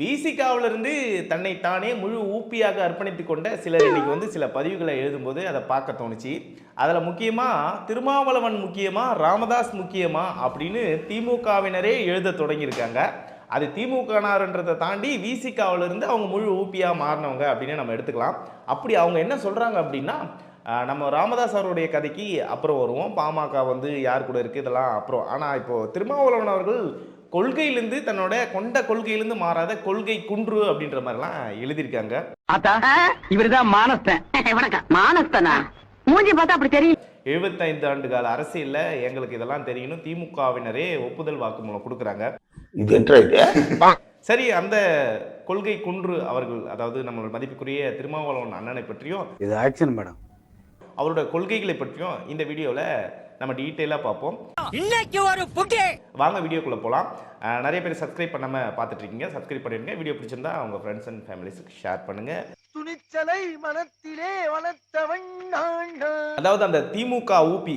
விசிகாவிலிருந்து தன்னை தானே முழு ஊப்பியாக அர்ப்பணித்து கொண்ட சிலர் இன்னைக்கு வந்து சில பதிவுகளை எழுதும்போது அதை பார்க்க தோணுச்சு. அதில் முக்கியமாக திருமாவளவன் முக்கியமாக ராமதாஸ் முக்கியமாக அப்படின்னு திமுகவினரே எழுத தொடங்கியிருக்காங்க. அது திமுகனாருன்றதை தாண்டி விசிகாவிலிருந்து அவங்க முழு ஊப்பியாக மாறினவங்க அப்படின்னு நம்ம எடுத்துக்கலாம். அப்படி அவங்க என்ன சொல்கிறாங்க அப்படின்னா நம்ம ராமதாஸ் அவருடைய கதைக்கு அப்புறம் வருவோம். பாமக வந்து யார் கூட இருக்குது இதெல்லாம் அப்புறம். ஆனால் இப்போது திருமாவளவன் அவர்கள் கொள்கையிலேருந்து தன்னோட கொண்ட கொள்கையிலேருந்து மாறாத கொள்கை குன்று அப்படின்ற மாதிரிலாம் எழுதியிருக்காங்க. ஆத்தா இவருதான் மானஸ்தன். மூஞ்சி பார்த்தா அப்படி தெரியும். எழுபத்தைந்து ஆண்டு கால அரசியலில் எங்களுக்கு இதெல்லாம் தெரியணும் திமுகவினரே ஒப்புதல் வாக்குமூலம் கொடுக்குறாங்க. இது என்ன இது? சரி அந்த கொள்கை குன்று அவர்கள் அதாவது நம்மளோட மதிப்புக்குரிய திருமாவளவன் அண்ணனை பற்றியும் இது ஆக்ஷன் மேடம். அவரோட கொள்கைகளை பற்றியும் இந்த வீடியோவில் நம்ம டீட்டெயிலாக பார்ப்போம். இன்னைக்கு ஒரு புட்டி வாங்க வீடியோக்குள்ளே போகலாம் நிறைய பேர் சப்ஸ்கிரைப் பண்ணாமல் பார்த்துட்டு இருக்கீங்க சப்ஸ்கிரைப் பண்ணிடுங்க. வீடியோ பிடிச்சிருந்தா அவங்க ஃப்ரெண்ட்ஸ் அண்ட் ஃபேமிலிஸுக்கு ஷேர் பண்ணுங்கள் துணிச்சலை மனத்திலே வளர்த்தவன். அதாவது அந்த திமுக ஊபி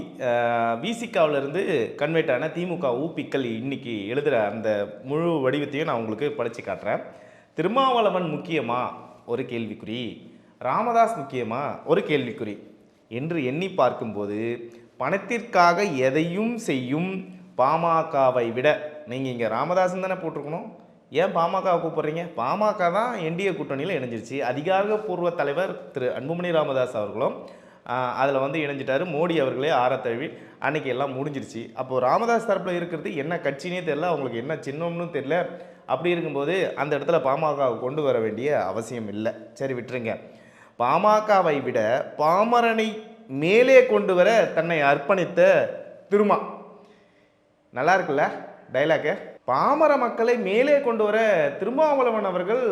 விசிகாவில் இருந்து கன்வெர்ட் ஆன திமுக ஊபிக்கள் இன்னைக்கு எழுதுகிற அந்த முழு வடிவத்தையும் நான் உங்களுக்கு படித்து காட்டுறேன். திருமாவளவன் முக்கியமா? ஒரு கேள்விக்குறி. ராமதாஸ் முக்கியமா? ஒரு கேள்விக்குறி. என்று எண்ணி பார்க்கும்போது பணத்திற்காக எதையும் செய்யும் பாமகவை விட நீங்கள் இங்கே ராமதாசன் தானே போட்டிருக்கணும். ஏன் பாமகவை கூப்பிட்றீங்க? பாமக தான் என்டிஏ கூட்டணியில் இணைஞ்சிருச்சு. அதிகாரப்பூர்வ தலைவர் திரு அன்புமணி ராமதாஸ் அவர்களும் அதில் வந்து இணைஞ்சிட்டாரு. மோடி அவர்களே ஆரத்தழுவி தழுவி அன்னைக்கு எல்லாம் முடிஞ்சிருச்சு. அப்போது ராமதாஸ் தரப்பில் இருக்கிறது என்ன கட்சினே தெரில அவங்களுக்கு என்ன சின்னம்னு தெரில அப்படி இருக்கும்போது அந்த இடத்துல பாமகவை கொண்டு வர வேண்டிய அவசியம் இல்லை. சரி விட்டுருங்க. பாமகவை விட பாமரனை மேலே கொண்டு வர தன்னை அர்ப்பணித்த திருமா. நல்லா இருக்குல்ல டைலாக்கு பாமர மக்களை மேலே கொண்டு வர திருமாவளவன் அவர்கள்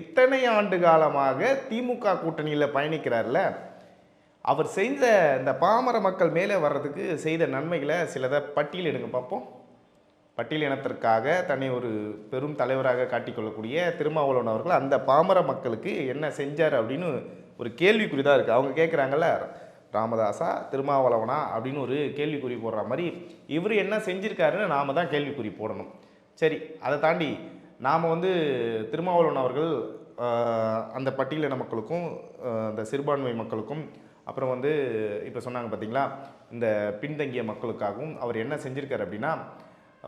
இத்தனை ஆண்டு காலமாக திமுக கூட்டணியில் பயணிக்கிறார்ல. அவர் செய்த இந்த பாமர மக்கள் மேலே வர்றதுக்கு செய்த நன்மைகளை சிலதை பட்டியலிடுங்க பார்ப்போம். பட்டியல் இனத்திற்காக தன்னை ஒரு பெரும் தலைவராக காட்டிக்கொள்ளக்கூடிய திருமாவளவன் அவர்கள் அந்த பாமர மக்களுக்கு என்ன செஞ்சார் அப்படின்னு ஒரு கேள்விக்குறி தான் இருக்குது அவங்க கேட்குறாங்கல்ல ராமதாசா திருமாவளவனா அப்படின்னு ஒரு கேள்விக்குறி போடுற மாதிரி இவர் என்ன செஞ்சிருக்காருன்னு நாம தான் கேள்விக்குறி போடணும். சரி அதை தாண்டி நாம் வந்து திருமாவளவன் அவர்கள் அந்த பட்டியலின மக்களுக்கும் அந்த சிறுபான்மை மக்களுக்கும் அப்புறம் வந்து இப்போ சொன்னாங்க பார்த்தீங்களா இந்த பின்தங்கிய மக்களுக்காகவும் அவர் என்ன செஞ்சுருக்கார் அப்படின்னா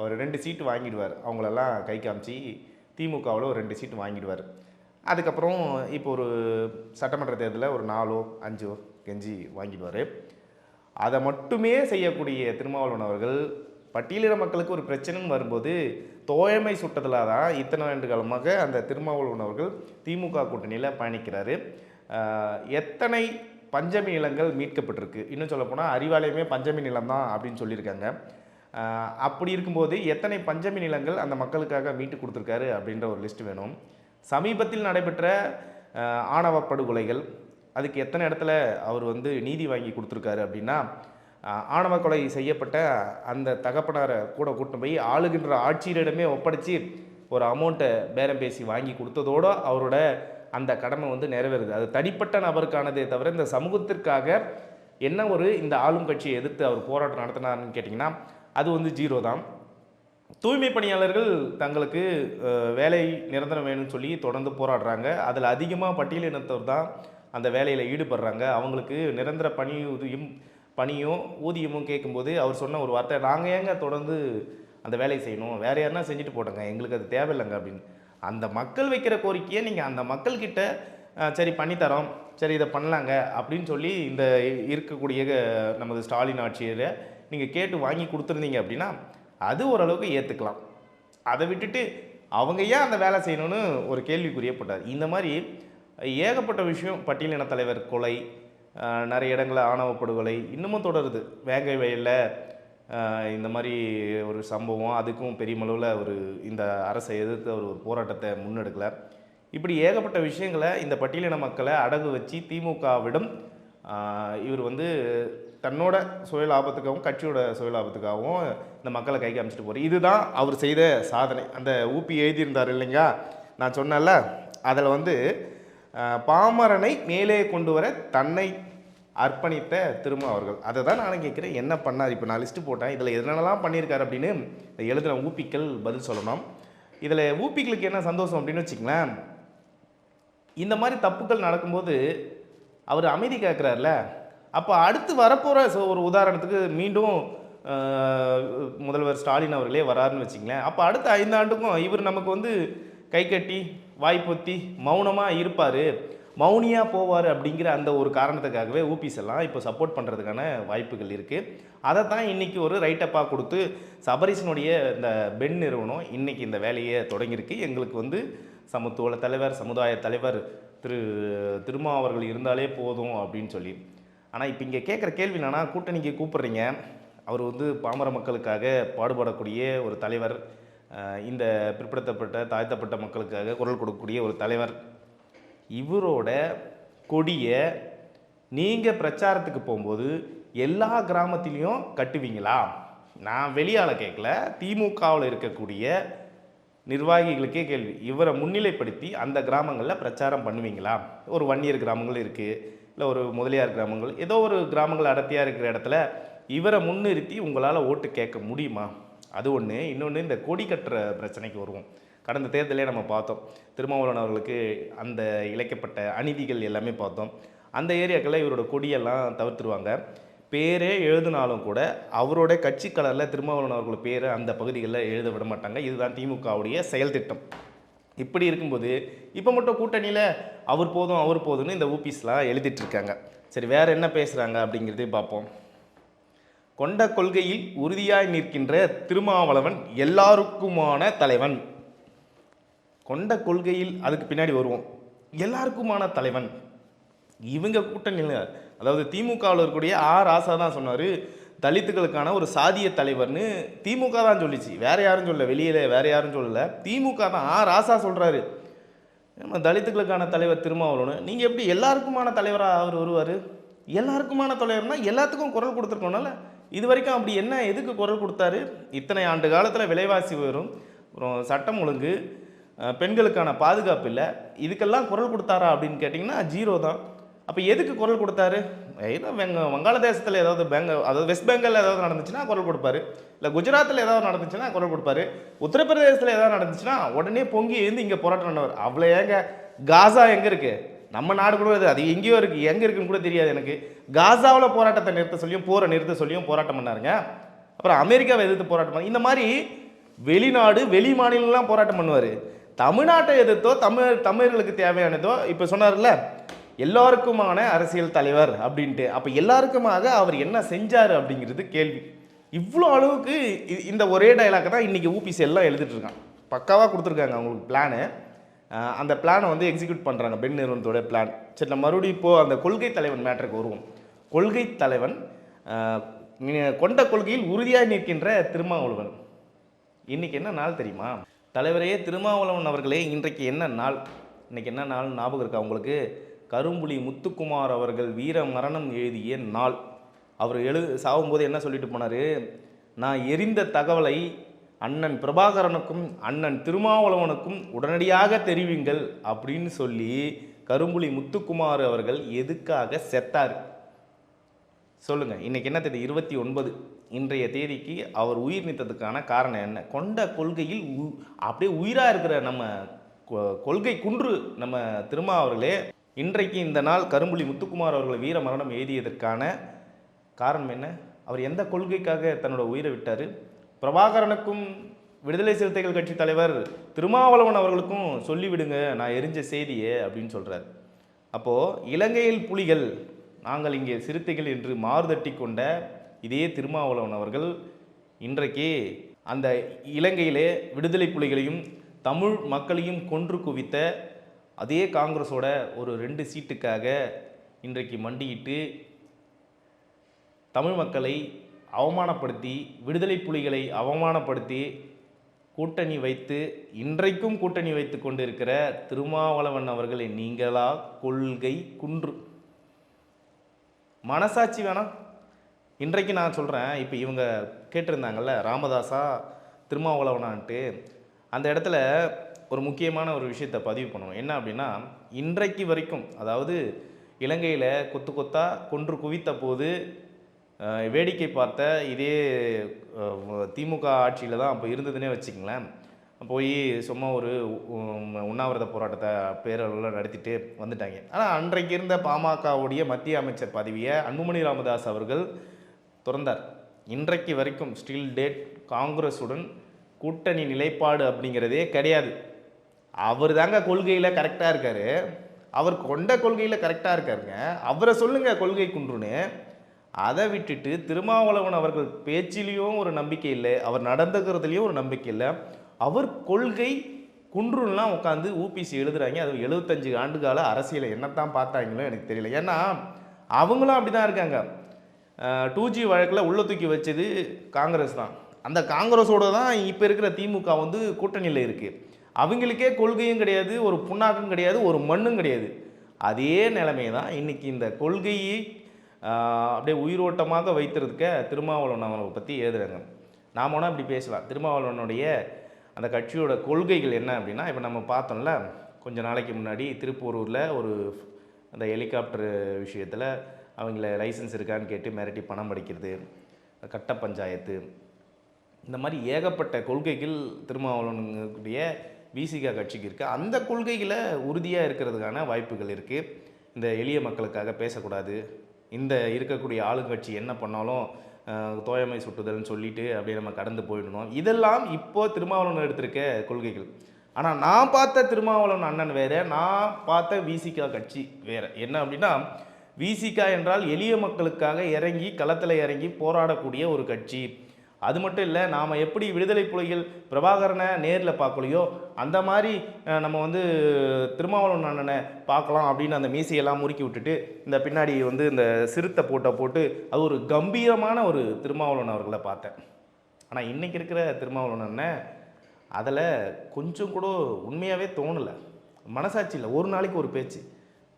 அவர் ரெண்டு சீட்டு வாங்கிடுவார். அவங்களெல்லாம் கை காமிச்சு திமுகவில் ஒரு ரெண்டு சீட்டு வாங்கிடுவார். அதுக்கப்புறம் இப்போ ஒரு சட்டமன்ற தேர்தலில் ஒரு நாலோ அஞ்சோ கெஞ்சி வாங்கிடுவார். அதை மட்டுமே செய்யக்கூடிய திருமாவளவன் அவர்கள் பட்டியலின மக்களுக்கு ஒரு பிரச்சனைன்னு வரும்போது தோழமை சுட்டதில் தான் இத்தனை ஆண்டு காலமாக அந்த திருமாவளவன் அவர்கள் திமுக கூட்டணியில் பயணிக்கிறாரு. எத்தனை பஞ்சமி நிலங்கள் மீட்கப்பட்டிருக்கு? இன்னும் சொல்லப்போனால் அறிவாலயமே பஞ்சமி நிலம் தான் அப்படின்னு சொல்லியிருக்காங்க. அப்படி இருக்கும்போது எத்தனை பஞ்சமி நிலங்கள் அந்த மக்களுக்காக மீட்டு கொடுத்துருக்காரு அப்படின்ற ஒரு லிஸ்ட் வேணும். சமீபத்தில் நடைபெற்ற ஆணவ படுகொலைகள் அதுக்கு எத்தனை இடத்துல அவர் வந்து நீதி வாங்கி கொடுத்துருக்காரு அப்படின்னா ஆணவ கொலை செய்யப்பட்ட அந்த தகப்பனாரை கூட கூட்டு போய் ஆளுகின்ற ஆட்சியரிடமே ஒப்படைச்சு ஒரு அமௌண்ட்டை பேரம் பேசி வாங்கி கொடுத்ததோட அவரோட அந்த கடமை வந்து நிறைவேறுது. அது தனிப்பட்ட நபருக்கானதே தவிர இந்த சமூகத்திற்காக என்ன ஒரு இந்த ஆளும் கட்சியை எதிர்த்து அவர் போராட்டம் நடத்தினாருன்னு கேட்டிங்கன்னா அது வந்து ஜீரோ தான் தூய்மை பணியாளர்கள் தங்களுக்கு வேலை நிரந்தரம் வேணும்னு சொல்லி தொடர்ந்து போராடுறாங்க. அதில் அதிகமாக பட்டியலினத்தவர் தான் அந்த வேலையில் ஈடுபடுறாங்க. அவங்களுக்கு நிரந்தர பணி ஊதியம் பணியும் ஊதியமும் கேட்கும்போது அவர் சொன்ன ஒரு வார்த்தை நாங்கள் ஏங்க தொடர்ந்து அந்த வேலையை செய்யணும்? வேறு யாருன்னா செஞ்சுட்டு போட்டோங்க எங்களுக்கு அது தேவையில்லைங்க அப்படின்னு. அந்த மக்கள் வைக்கிற கோரிக்கையை நீங்கள் அந்த மக்கள்கிட்ட சரி பண்ணித்தரோம். சரி இதை பண்ணலாங்க அப்படின்னு சொல்லி இந்த இருக்கக்கூடிய நமது ஸ்டாலின் ஆட்சியரை நீங்கள் கேட்டு வாங்கி கொடுத்துருந்தீங்க அப்படின்னா அது ஓரளவுக்கு ஏற்றுக்கலாம் அதை விட்டுட்டு அவங்க ஏன் அந்த வேலை செய்யணும்னு ஒரு கேள்விக்குரியப்பட்டார் இந்த மாதிரி ஏகப்பட்ட விஷயம் பட்டியலின தலைவர் கொலை நிறைய இடங்களில் ஆணவ படுகொலை இன்னமும் தொடருது. வேங்கை வயலில் இந்த மாதிரி ஒரு சம்பவம் அதுக்கும் பெரியமளவில் ஒரு இந்த அரசை எதிர்த்து ஒரு போராட்டத்தை முன்னெடுக்கலை. இப்படி ஏகப்பட்ட விஷயங்களை இந்த பட்டியலின மக்களை அடகு வச்சு திமுகவிடம் இவர் வந்து தன்னோட சுய லாபத்துக்காகவும் கட்சியோட சுய லாபத்துக்காகவும் இந்த மக்களை கை காமிச்சிட்டு போகிறார் இதுதான் அவர் செய்த சாதனை. அந்த ஊப்பி எழுதியிருந்தார் இல்லைங்க நான் சொன்னேன்ல அதில் வந்து பாமரனை மேலே கொண்டு வர தன்னை அர்ப்பணித்த திரும்ப அவர்கள். அதை தான் நான் கேட்குறேன் என்ன பண்ணார்? இப்போ நான் லிஸ்ட்டு போட்டேன். இதில் என்னென்னலாம் பண்ணியிருக்காரு அப்படின்னு இந்த எழுதுன ஊப்பிக்கள் பதில் சொல்லணும். இதில் ஊப்பிகளுக்கு என்ன சந்தோஷம் அப்படின்னு வச்சுங்களேன் இந்த மாதிரி தப்புக்கள் நடக்கும்போது அவர் அமைதி கேட்குறாருல. அப்போ அடுத்து வரப்போகிற ஸோ ஒரு உதாரணத்துக்கு மீண்டும் முதல்வர் ஸ்டாலின் அவர்களே வராருன்னு வச்சுங்களேன். அப்போ அடுத்த ஐந்து ஆண்டுக்கும் இவர் நமக்கு வந்து கை கட்டி வாய்ப்பொத்தி மௌனமாக இருப்பார். மௌனியாக போவார் அப்படிங்கிற அந்த ஒரு காரணத்துக்காகவே ஊபிஸ் எல்லாம் இப்போ சப்போர்ட் பண்ணுறதுக்கான வாய்ப்புகள் இருக்குது அதை தான் இன்றைக்கி ஒரு ரைட்டப்பாக கொடுத்து சபரிசனுடைய இந்த பெண் நிறுவனம் இன்றைக்கி இந்த வேலையை தொடங்கியிருக்கு. எங்களுக்கு வந்து சமத்துவ தலைவர் சமுதாய தலைவர் திரு திருமா அவர்கள் இருந்தாலே போதும் அப்படின்னு சொல்லி. ஆனால் இப்போ இங்கே கேட்குற கேள்வி என்னென்னா கூட்டணிக்கு கூப்பிட்றீங்க. அவர் வந்து பாமர மக்களுக்காக பாடுபடக்கூடிய ஒரு தலைவர் இந்த பிற்படுத்தப்பட்ட தாழ்த்தப்பட்ட மக்களுக்காக குரல் கொடுக்கக்கூடிய ஒரு தலைவர். இவரோட கொடியை நீங்கள் பிரச்சாரத்துக்கு போகும்போது எல்லா கிராமத்திலையும் கட்டுவீங்களா? நான் வெளியால் கேட்கல திமுகவில் இருக்கக்கூடிய நிர்வாகிகளுக்கே கேள்வி. இவரை முன்னிலைப்படுத்தி அந்த கிராமங்களில் பிரச்சாரம் பண்ணுவீங்களா? ஒரு வன்னியர் கிராமங்கள் இருக்குது இல்லை ஒரு முதலியார் கிராமங்கள் ஏதோ ஒரு கிராமங்கள் அடர்த்தியாக இருக்கிற இடத்துல இவரை முன்னிறுத்தி உங்களால் ஓட்டு கேட்க முடியுமா? அது ஒன்று இன்னொன்று இந்த கொடி கட்டுற பிரச்சனைக்கு வருவோம். கடந்த தேர்தலே நம்ம பார்த்தோம். திருமாவளவன் அவர்களுக்கு அந்த இழைக்கப்பட்ட அநீதிகள் எல்லாமே பார்த்தோம். அந்த ஏரியாக்களில் இவரோட கொடியெல்லாம் தவிர்த்துருவாங்க. பேரே எழுதினாலும் கூட அவரோட கட்சி கலரில் திருமாவளவன் அவர்கள் பேரை அந்த பகுதிகளில் எழுத விட மாட்டாங்க. இதுதான் திமுகவுடைய செயல் திட்டம். இப்படி இருக்கும்போது இப்போ மட்டும் கூட்டணியில் அவர் போதும் அவர் போதும்னு இந்த ஊபிஸ்லாம் எழுதிட்டுருக்காங்க சரி வேற என்ன பேசுகிறாங்க அப்படிங்கிறதே பார்ப்போம். கொண்ட கொள்கையில் உறுதியாய் நிற்கின்ற திருமாவளவன் எல்லாருக்குமான தலைவன். கொண்ட கொள்கையில் அதுக்கு பின்னாடி வருவோம். எல்லாருக்குமான தலைவன். இவங்க கூட்டணியில் அதாவது திமுகவில் இருக்கக்கூடிய ஆ ராசா தான் சொன்னார். தலித்துகளுக்கான ஒரு சாதிய தலைவர்னு திமுக தான் சொல்லிச்சு. வேறு யாரும் சொல்லலை. வெளியில் வேறு யாரும் சொல்லல. திமுக தான் ஆ ராசா சொல்கிறாரு நம்ம தலித்துகளுக்கான தலைவர் திருமாவளவனு. நீங்கள் எப்படி எல்லாருக்குமான தலைவராக அவர் வருவார்? எல்லாருக்குமான தலைவர்னால் எல்லாத்துக்கும் குரல் கொடுத்துருக்கோம்னால இது வரைக்கும் அப்படி என்ன எதுக்கு குரல் கொடுத்தாரு? இத்தனை ஆண்டு காலத்தில் விலைவாசி உயரும். அப்புறம் சட்டம் ஒழுங்கு பெண்களுக்கான பாதுகாப்பு இல்லை. இதுக்கெல்லாம் குரல் கொடுத்தாரா அப்படின்னு கேட்டிங்கன்னா ஜீரோ தான். அப்போ எதுக்கு குரல் கொடுத்தாரு? ஏதோ வெங்க வங்காளதேசத்தில் ஏதாவது பெங்க அதாவது வெஸ்ட் பெங்காலில் ஏதாவது நடந்துச்சுன்னா குரல் கொடுப்பாரு. இல்லை குஜராத்தில் ஏதாவது நடந்துச்சுன்னா குரல் கொடுப்பாரு. உத்தரப்பிரதேசத்தில் ஏதாவது நடந்துச்சுன்னா உடனே பொங்கி எழுந்து இங்கே போராட்டம் பண்ணவர் அவ்வளோ ஏங்க? காசா எங்கே இருக்குது நம்ம நாடு கூட இது அது எங்கேயோ இருக்குது எங்கே இருக்குன்னு கூட தெரியாது எனக்கு. காசாவில் போராட்டத்தை நிறுத்த சொல்லியும் போரை நிறுத்த சொல்லியும் போராட்டம் பண்ணாருங்க. அப்புறம் அமெரிக்காவை எதிர்த்து போராட்டம் பண்ண இந்த மாதிரி வெளிநாடு வெளி மாநிலம்லாம் போராட்டம் பண்ணுவார். தமிழ்நாட்டை எதிர்த்தோ தமிழ் தமிழர்களுக்கு தேவையானதோ இப்போ சொன்னார்ல எல்லாருக்குமான அரசியல் தலைவர் அப்படின்ட்டு. அப்போ எல்லாருக்குமாக அவர் என்ன செஞ்சார் அப்படிங்கிறது கேள்வி. இவ்வளோ அளவுக்கு இந்த ஒரே டைலாக் தான் இன்றைக்கி ஊபிசி எல்லாம் எழுதிட்டுருக்கான் பக்காவாக கொடுத்துருக்காங்க அவங்களுக்கு பிளானு அந்த பிளானை வந்து எக்ஸிக்யூட் பண்ணுறாங்க பெண் நிறுவனத்தோட பிளான் சரி நம்ம மறுபடியும் இப்போது அந்த கொள்கை தலைவன் மேட்டருக்கு வருவோம். கொள்கை தலைவன் கொண்ட கொள்கையில் உறுதியாக நிற்கின்ற திருமாவளவன். இன்னைக்கு என்ன நாள் தெரியுமா? தலைவரே திருமாவளவன் அவர்களே இன்றைக்கு என்ன நாள்? இன்னைக்கு என்ன நாள் ஞாபகம் இருக்கா உங்களுக்கு? கரும்புலி முத்துக்குமார் அவர்கள் வீர மரணம் எழுதிய நாள். அவர் எழு சாகும்போது என்ன சொல்லிட்டு போனார்? நான் எரிந்த தகவலை அண்ணன் பிரபாகரனுக்கும் அண்ணன் திருமாவளவனுக்கும் உடனடியாக தெரிவிங்கள் அப்படின்னு சொல்லி கரும்புலி முத்துக்குமார் அவர்கள் எதுக்காக செத்தார்? சொல்லுங்கள் இன்றைக்கி என்ன தேதி? இருபத்தி ஒன்பது. இன்றைய தேதிக்கு அவர் உயிர் நீத்ததுக்கான காரணம் என்ன? கொண்ட கொள்கையில் உ- அப்படியே உயிராக இருக்கிற நம்ம கொ- கொள்கை குன்று நம்ம திருமா அவர்களே இன்றைக்கு இந்த நாள் கரும்புலி முத்துக்குமார் அவர்கள் வீர மரணம் எழுதியதற்கான காரணம் என்ன? அவர் எந்த கொள்கைக்காக தன்னோட உயிரை விட்டார்? பிரபாகரனுக்கும் விடுதலை சிறுத்தைகள் கட்சி தலைவர் திருமாவளவன் அவர்களுக்கும் சொல்லிவிடுங்க நான் எரிஞ்ச செய்தியே அப்படின்னு சொல்கிறார் அப்போது இலங்கையில் புலிகள் நாங்கள் இங்கே சிறுத்தைகள் என்று மாறுதட்டி கொண்ட இதே திருமாவளவன் அவர்கள் இன்றைக்கு அந்த இலங்கையிலே விடுதலை புலிகளையும் தமிழ் மக்களையும் கொன்று குவித்த அதே காங்கிரஸோட ஒரு ரெண்டு சீட்டுக்காக இன்றைக்கு மண்டியிட்டு தமிழ் மக்களை அவமானப்படுத்தி விடுதலை புலிகளை அவமானப்படுத்தி கூட்டணி வைத்து இன்றைக்கும் கூட்டணி வைத்து கொண்டிருக்கிற திருமாவளவன் அவர்களை நீங்களா கொள்கை குன்று. மனசாட்சி வேணாம். இன்றைக்கு நான் சொல்கிறேன் இப்போ இவங்க கேட்டிருந்தாங்கல்ல ராமதாஸா திருமாவளவனான்ட்டு அந்த இடத்துல ஒரு முக்கியமான ஒரு விஷயத்தை பதிவு பண்ணணும் என்ன அப்படின்னா இன்றைக்கு வரைக்கும் அதாவது இலங்கையில் கொத்து கொத்தாக கொன்று குவித்த போது வேடிக்கை பார்த்த இதே திமுக ஆட்சியில் தான் அப்போ இருந்ததுன்னே வச்சுக்கங்களேன். போய் சும்மா ஒரு உண்ணாவிரத போராட்டத்தை பேரளவில் நடத்திட்டு வந்துட்டாங்க. ஆனால் அன்றைக்கு இருந்த பாமகவுடைய மத்திய அமைச்சர் பதவியை அன்புமணி ராமதாஸ் அவர்கள் திறந்தார். இன்றைக்கு வரைக்கும் ஸ்டில் டேட் காங்கிரஸுடன் கூட்டணி நிலைப்பாடு அப்படிங்கிறதே கிடையாது. அவர் தாங்க கொள்கையில் கரெக்டாக இருக்கார். அவர் கொண்ட கொள்கையில் கரெக்டாக இருக்காருங்க. அவரை சொல்லுங்கள் கொள்கை குன்றுன்னு. அதை விட்டுட்டு திருமாவளவன் அவர்கள் பேச்சிலையும் ஒரு நம்பிக்கை இல்லை அவர் நடந்துக்கிறதுலையும் ஒரு நம்பிக்கை இல்லை. அவர் கொள்கை குன்றுலாம் உட்காந்து ஊபிசி எழுதுறாங்க. அது எழுபத்தஞ்சு ஆண்டுகால அரசியலை என்னத்தான் பார்த்தாங்களோ எனக்கு தெரியல. ஏன்னா அவங்களும் அப்படி தான் இருக்காங்க டூ ஜி வழக்கில் உள்ள தூக்கி வச்சது காங்கிரஸ் தான். அந்த காங்கிரஸோட தான் இப்போ இருக்கிற திமுக வந்து கூட்டணியில் இருக்குது அவங்களுக்கே கொள்கையும் கிடையாது ஒரு புண்ணாக்கும் கிடையாது ஒரு மண்ணும் கிடையாது. அதே நிலைமை தான் இன்றைக்கி இந்த கொள்கையை அப்படியே உயிரோட்டமாக வைத்திருக்க திருமாவளவன் அவரை பற்றி எழுதுறாங்க. நாம் வேணால் இப்படி பேசலாம். திருமாவளவனுடைய அந்த கட்சியோட கொள்கைகள் என்ன அப்படின்னா இப்போ நம்ம பார்த்தோம்ல கொஞ்ச நாளைக்கு முன்னாடி திருப்பூரூரில் ஒரு அந்த ஹெலிகாப்டர் விஷயத்தில் அவங்கள லைசன்ஸ் இருக்கான்னு கேட்டு மிரட்டி பணம் படிக்கிறது கட்ட பஞ்சாயத்து இந்த மாதிரி ஏகப்பட்ட கொள்கைகள் திருமாவளவனுடைய விசிகா கட்சிக்கு இருக்குது அந்த கொள்கைகளை உறுதியாக இருக்கிறதுக்கான வாய்ப்புகள் இருக்குது இந்த எளிய மக்களுக்காக பேசக்கூடாது. இந்த இருக்கக்கூடிய ஆளுங்கட்சி என்ன பண்ணாலும் தோயமை சுட்டுதல்னு சொல்லிட்டு அப்படியே நம்ம கடந்து போயிடணும். இதெல்லாம் இப்போ திருமாவளவன் எடுத்திருக்க கொள்கைகள். ஆனால் நான் பார்த்த திருமாவளவன் அண்ணன் வேற நான் பார்த்த விசிகா கட்சி வேற. என்ன அப்படின்னா விசிகா என்றால் எளிய மக்களுக்காக இறங்கி களத்தில் இறங்கி போராடக்கூடிய ஒரு கட்சி. அது மட்டும் இல்லை நாம் எப்படி விடுதலை புலிகள் பிரபாகரனை நேரில் பார்க்கலையோ அந்த மாதிரி நம்ம வந்து திருமாவளவன் அண்ணனை பார்க்கலாம் அப்படின்னு அந்த மீசையெல்லாம் முறுக்கி விட்டுட்டு இந்த பின்னாடி வந்து இந்த சிறுத்தை போட்டை போட்டு அது ஒரு கம்பீரமான ஒரு திருமாவளவன் அவர்களை பார்த்தேன். ஆனால் இன்றைக்கி இருக்கிற திருமாவளவன் அண்ணன் அதில் கொஞ்சம் கூட உண்மையாகவே தோணலை. மனசாட்சி இல்லை. ஒரு நாளைக்கு ஒரு பேச்சு.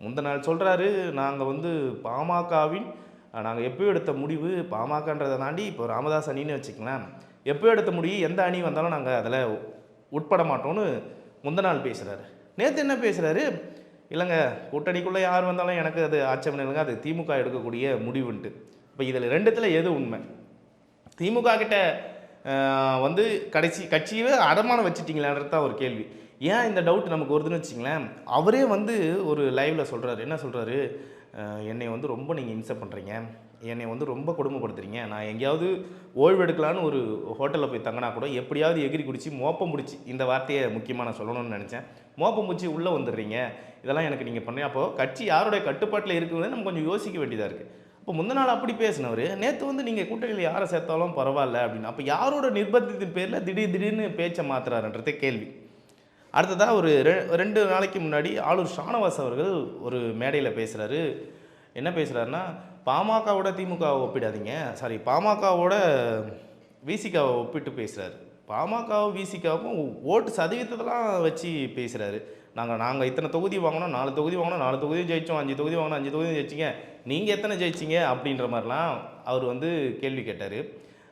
முந்த நாள் சொல்கிறாரு நாங்கள் வந்து பாமகவின் நாங்கள் எப்போ எடுத்த முடிவு பாமகன்றதை தாண்டி இப்போ ராமதாஸ் அணின்னு வச்சுக்கலாம் எப்போ எடுத்த முடிவு எந்த அணி வந்தாலும் நாங்கள் அதில் உட்பட மாட்டோம்னு முந்த நாள் பேசுகிறாரு நேற்று என்ன பேசுகிறாரு இல்லைங்க கூட்டணிக்குள்ளே யார் வந்தாலும் எனக்கு அது ஆட்சேபனை இல்லைங்க அது திமுக எடுக்கக்கூடிய முடிவுன்ட்டு. இப்போ இதில் ரெண்டுத்தில் எது உண்மை? திமுக கிட்ட வந்து கடைசி கட்சியவே அடமானம் வச்சுட்டிங்களான்றது தான் ஒரு கேள்வி. ஏன் இந்த டவுட் நமக்கு வருதுன்னு வச்சிங்களேன் அவரே வந்து ஒரு லைவில் சொல்கிறாரு என்ன சொல்கிறாரு என்னை வந்து ரொம்ப நீங்கள் இம்சை பண்ணுறீங்க என்னை வந்து ரொம்ப கொடுமைப்படுத்துறீங்க. நான் எங்கேயாவது ஓய்வு எடுக்கலான்னு ஒரு ஹோட்டலில் போய் தங்கினா கூட எப்படியாவது எகிரி குடிச்சு மோப்பம் முடிச்சு இந்த வார்த்தையை முக்கியமாக நான் சொல்லணும்னு நினச்சேன். மோப்பம் முடிச்சு உள்ளே வந்துடுறீங்க. இதெல்லாம் எனக்கு நீங்கள் பண்ணி அப்போது கட்சி யாருடைய கட்டுப்பாட்டில் இருக்குதுன்னு நம்ம கொஞ்சம் யோசிக்க வேண்டியதாக இருக்குது இப்போ முந்த நாள் அப்படி பேசினவர் நேற்று வந்து நீங்கள் கூட்டணியில் யாரை சேர்த்தாலும் பரவாயில்ல அப்படின்னு. அப்போ யாரோட நிர்பந்தத்தின் பேரில் திடீர் திடீர்னு பேச்சை மாத்துறாருன்றதே கேள்வி. அடுத்ததாக ஒரு ரெ- ரெண்டு நாளைக்கு முன்னாடி ஆளூர் ஷானவாஸ் அவர்கள் ஒரு மேடையில் பேசுகிறாரு என்ன பேசுகிறாருன்னா பாமகவோட திமுகவை ஒப்பிடாதீங்க. சாரி பாமகவோட விசிகாவை ஒப்பிட்டு பேசுகிறாரு பாமகவும் விசிகாவும் ஓட்டு சதவீதத்தெல்லாம் வச்சு பேசுகிறாரு நாங்கள் நாங்கள் இத்தனை தொகுதி வாங்கினோம் நாலு தொகுதி வாங்கினோம் நாலு தொகுதியும் ஜெயிச்சோம் அஞ்சு தொகுதி வாங்கினோம் அஞ்சு தொகுதியும் ஜெயிச்சிங்க. நீங்கள் எத்தனை ஜெயிச்சிங்க? அப்படின்ற மாதிரிலாம் அவர் வந்து கேள்வி கேட்டார்.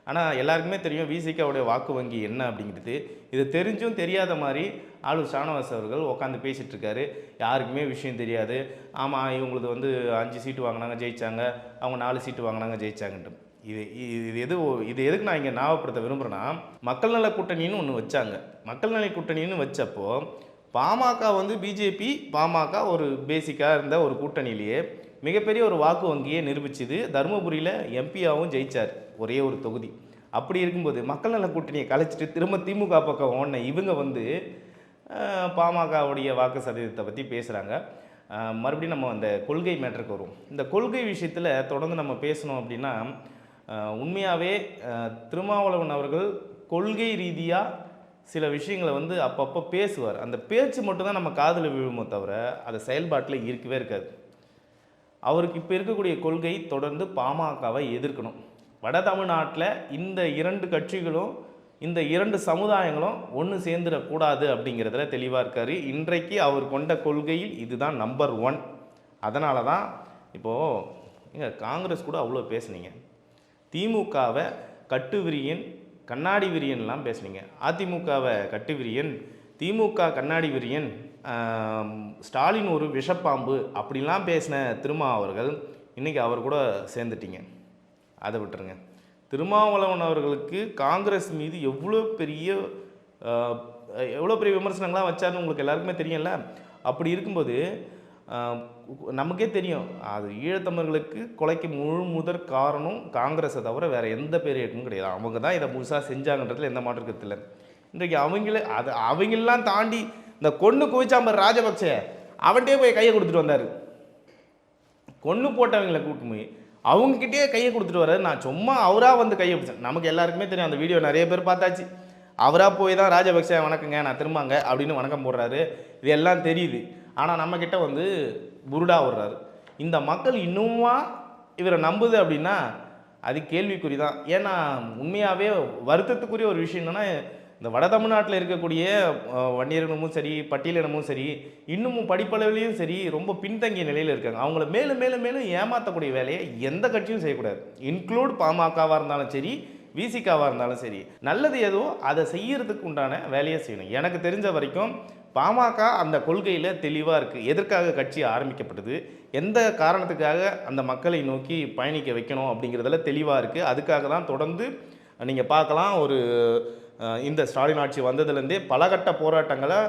ஆனால் எல்லாருக்குமே தெரியும் விசிகாவுடைய வாக்கு வங்கி என்ன அப்படிங்கிறது. இது தெரிஞ்சும் தெரியாத மாதிரி ஆளு ஷானவாஸ் அவர்கள் உட்காந்து பேசிகிட்டு இருக்காரு யாருக்குமே விஷயம் தெரியாது. ஆமாம் இவங்களுக்கு வந்து அஞ்சு சீட்டு வாங்கினாங்க ஜெயித்தாங்க அவங்க நாலு சீட்டு வாங்கினாங்க ஜெயிச்சாங்கன்ட்டு. இது இது இது எது இது எதுக்கு நான் இங்கே ஞாபகப்படுத்த விரும்புகிறேன்னா மக்கள் நல கூட்டணின்னு ஒன்று வச்சாங்க. மக்கள் நல கூட்டணின்னு வச்சப்போ பாமக வந்து பிஜேபி பாமக ஒரு பேசிக்காக இருந்த ஒரு கூட்டணியிலேயே மிகப்பெரிய ஒரு வாக்கு வங்கியை நிரூபிச்சுது தருமபுரியில் எம்பியாவும் ஜெயிச்சார் ஒரே ஒரு தொகுதி. அப்படி இருக்கும்போது மக்கள் நல கூட்டணியை கலைச்சிட்டு திரும்ப திமுக பக்கம் ஓடின இவங்க வந்து பாமகவுடைய வாக்கு சதவீதத்தை பற்றி பேசுகிறாங்க மறுபடியும் நம்ம அந்த கொள்கை மேட்டருக்கு வருவோம். இந்த கொள்கை விஷயத்தில் தொடர்ந்து நம்ம பேசணும் அப்படின்னா உண்மையாகவே திருமாவளவன் அவர்கள் கொள்கை ரீதியாக சில விஷயங்களை வந்து அப்பப்போ பேசுவார். அந்த பேச்சு மட்டும்தான் நம்ம காதில் விழுமோ தவிர அது செயல்பாட்டில் இருக்கவே இருக்காது. அவருக்கு இப்போ இருக்கக்கூடிய கொள்கை தொடர்ந்து பாமகவை எதிர்க்கணும். வட தமிழ்நாட்டில் இந்த இரண்டு கட்சிகளும் இந்த இரண்டு சமுதாயங்களும் ஒன்று சேர்ந்துடக்கூடாது அப்படிங்கிறதுல தெளிவாக இருக்கார். இன்றைக்கு அவர் கொண்ட கொள்கையில் இதுதான் நம்பர் ஒன் அதனால தான் இப்போது எங்க காங்கிரஸ் கூட அவ்வளோ பேசுனீங்க. திமுகவை கட்டு விரியன் கண்ணாடி விரியன்லாம் பேசுனீங்க. அதிமுகவை கட்டு விரியன் திமுக கண்ணாடி விரியன் ஸ்டாலின் ஒரு விஷப்பாம்பு அப்படிலாம் பேசின திருமா அவர்கள் இன்றைக்கி அவர் கூட சேர்ந்துட்டீங்க. அதை விட்டுருங்க. திருமாவளவன் அவர்களுக்கு காங்கிரஸ் மீது எவ்வளோ பெரிய எவ்வளோ பெரிய விமர்சனங்கள்லாம் வச்சாருன்னு உங்களுக்கு எல்லாருக்குமே தெரியும்ல? அப்படி இருக்கும்போது நமக்கே தெரியும். அது ஈழத்தமிழர்களுக்கு கொலைக்கு முழு முதற் காரணம் காங்கிரஸை தவிர வேறு எந்த பேர் இயக்கமும் கிடையாது. அவங்க தான் இதை முழுசாக செஞ்சாங்கன்றதுல எந்த மாற்றம் கருத்தில் இன்றைக்கு அவங்களே அது அவங்களெலாம் தாண்டி இந்த கொன்று குவிச்சாம்பர் ராஜபக்சே அவன்கிட்டயே போய் கையை கொடுத்துட்டு வந்தார். கொன்று போட்டவங்களை கூட்டு போய் அவங்கக்கிட்டே கையை கொடுத்துட்டு வர்றாரு நான் சும்மா அவராக வந்து கையை பிடிச்சேன். நமக்கு எல்லாருக்குமே தெரியும் அந்த வீடியோ நிறைய பேர் பார்த்தாச்சு. அவராக போய் தான் ராஜபக்சே வணக்கங்க நான் திரும்பாங்க அப்படின்னு வணக்கம் போடுறாரு. இது எல்லாம் தெரியுது ஆனால் நம்மக்கிட்ட வந்து புருடா விடுறாரு இந்த மக்கள் இன்னுமா இவரை நம்புது அப்படின்னா அது கேள்விக்குறி தான். ஏன்னா உண்மையாகவே வருத்தத்துக்குரிய ஒரு விஷயம் என்னென்னா இந்த வட தமிழ்நாட்டில் இருக்கக்கூடிய வன்னியர்களும் சரி பட்டியலினமும் சரி இன்னமும் படிப்பளவிலையும் சரி ரொம்ப பின்தங்கிய நிலையில் இருக்காங்க. அவங்கள மேலும் மேலும் மேலும் ஏமாற்றக்கூடிய வேலையை எந்த கட்சியும் செய்யக்கூடாது. இன்க்ளூட் பாமகவாக இருந்தாலும் சரி விசிகாவாக இருந்தாலும் சரி நல்லது ஏதோ அதை செய்யறதுக்கு உண்டான வேலையை செய்யணும். எனக்கு தெரிஞ்ச வரைக்கும் பாமக அந்த கொள்கையில் தெளிவாக இருக்குது எதற்காக கட்சி ஆரம்பிக்கப்பட்டது? எந்த காரணத்துக்காக அந்த மக்களை நோக்கி பயணிக்க வைக்கணும் அப்படிங்கிறதுல தெளிவாக இருக்குது அதுக்காக தான் தொடர்ந்து நீங்கள் பார்க்கலாம். ஒரு இந்த ஸ்டாலின் ஆட்சி வந்ததுலேருந்தே பலகட்ட போராட்டங்களை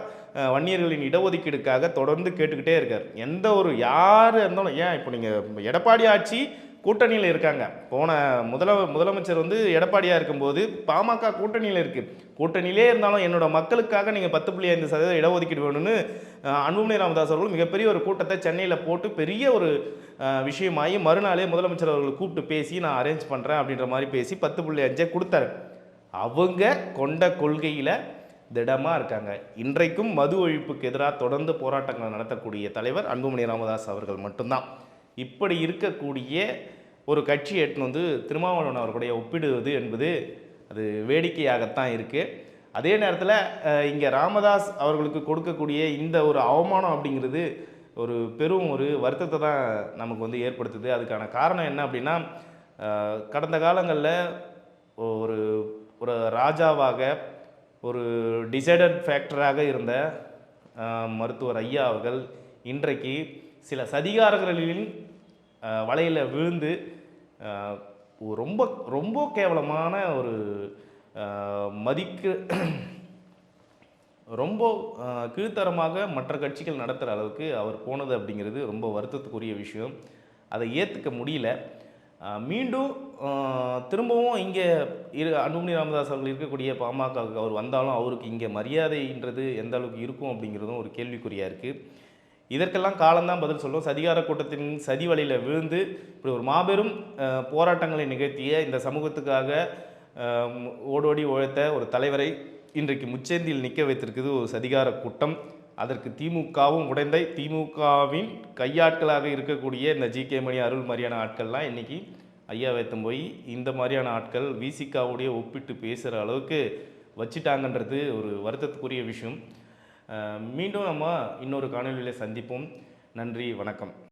வன்னியர்களின் இடஒதுக்கீடுக்காக தொடர்ந்து கேட்டுக்கிட்டே இருக்கார். எந்த ஒரு யார் இருந்தாலும் ஏன் இப்போ நீங்கள் எடப்பாடி ஆட்சி கூட்டணியில் இருக்காங்க? போன முதல முதலமைச்சர் வந்து எடப்பாடியாக இருக்கும்போது பாமக கூட்டணியில் இருக்குது கூட்டணியிலே இருந்தாலும் என்னோட மக்களுக்காக நீங்கள் பத்து புள்ளி ஐந்து சதவீதம் இடஒதுக்கீடு வேணும்னு அன்புமணி ராமதாஸ் அவர்கள் மிகப்பெரிய ஒரு கூட்டத்தை சென்னையில் போட்டு பெரிய ஒரு விஷயமாகி மறுநாளே முதலமைச்சர் அவர்களை கூப்பிட்டு பேசி நான் அரேஞ்ச் பண்ணுறேன் அப்படின்ற மாதிரி பேசி பத்து புள்ளி அஞ்சை கொடுத்தாரு. அவங்க கொண்ட கொள்கையில் திடமாக இருக்காங்க. இன்றைக்கும் மது ஒழிப்புக்கு எதிராக தொடர்ந்து போராட்டங்களை நடத்தக்கூடிய தலைவர் அன்புமணி ராமதாஸ் அவர்கள் மட்டும்தான். இப்படி இருக்கக்கூடிய ஒரு கட்சி எட்டுன்னு வந்து திருமாவளவன் அவர்களுடைய ஒப்பிடுவது என்பது அது வேடிக்கையாகத்தான் இருக்குது அதே நேரத்தில் இங்கே ராமதாஸ் அவர்களுக்கு கொடுக்கக்கூடிய இந்த ஒரு அவமானம் அப்படிங்கிறது ஒரு பெரும் ஒரு வருத்தத்தை தான் நமக்கு வந்து ஏற்படுத்துது. அதுக்கான காரணம் என்ன அப்படின்னா கடந்த காலங்களில் ஒரு ஒரு ராஜாவாக ஒரு டிசைடட் ஃபேக்டராக இருந்த மருத்துவர் ஐயா அவர்கள் இன்றைக்கு சில சதிகாரர்களின் வலையில் விழுந்து ரொம்ப ரொம்ப கேவலமான ஒரு மதிக்கு ரொம்ப கீழ்த்தரமாக மற்ற கட்சிகள் நடத்துகிற அளவுக்கு அவர் போனது அப்படிங்கிறது ரொம்ப வருத்தத்துக்குரிய விஷயம். அதை ஏற்றுக்க முடியல. மீண்டும் திரும்பவும் இங்கே இரு அன்புமணி ராமதாஸ் அவர்கள் இருக்கக்கூடிய பாமகவுக்கு அவர் வந்தாலும் அவருக்கு இங்கே மரியாதைன்றது எந்த அளவுக்கு இருக்கும் அப்படிங்கிறதும் ஒரு கேள்விக்குறியாக இருக்குது இதற்கெல்லாம் காலம்தான் பதில் சொல்லும். சதிகார கூட்டத்தின் சதி வழியில் விழுந்து இப்படி ஒரு மாபெரும் போராட்டங்களை நிகழ்த்திய இந்த சமூகத்துக்காக ஓடோடி உழைத்த ஒரு தலைவரை இன்றைக்கு முச்சேந்தியில் நிற்க வைத்திருக்குது ஒரு சதிகார கூட்டம். அதற்கு திமுகவும் உடைந்த. திமுகவின் கையாட்களாக இருக்கக்கூடிய இந்த ஜி கே மணி அருள் மாதிரியான ஆட்கள்லாம் இன்றைக்கி ஐயா வைத்தம் போய் இந்த மாதிரியான ஆட்கள் விசிகாவுடைய ஒப்பிட்டு பேசுகிற அளவுக்கு வச்சிட்டாங்கன்றது ஒரு வருத்தத்துக்குரிய விஷயம். மீண்டும் நம்ம இன்னொரு காணொலியில் சந்திப்போம். நன்றி வணக்கம்.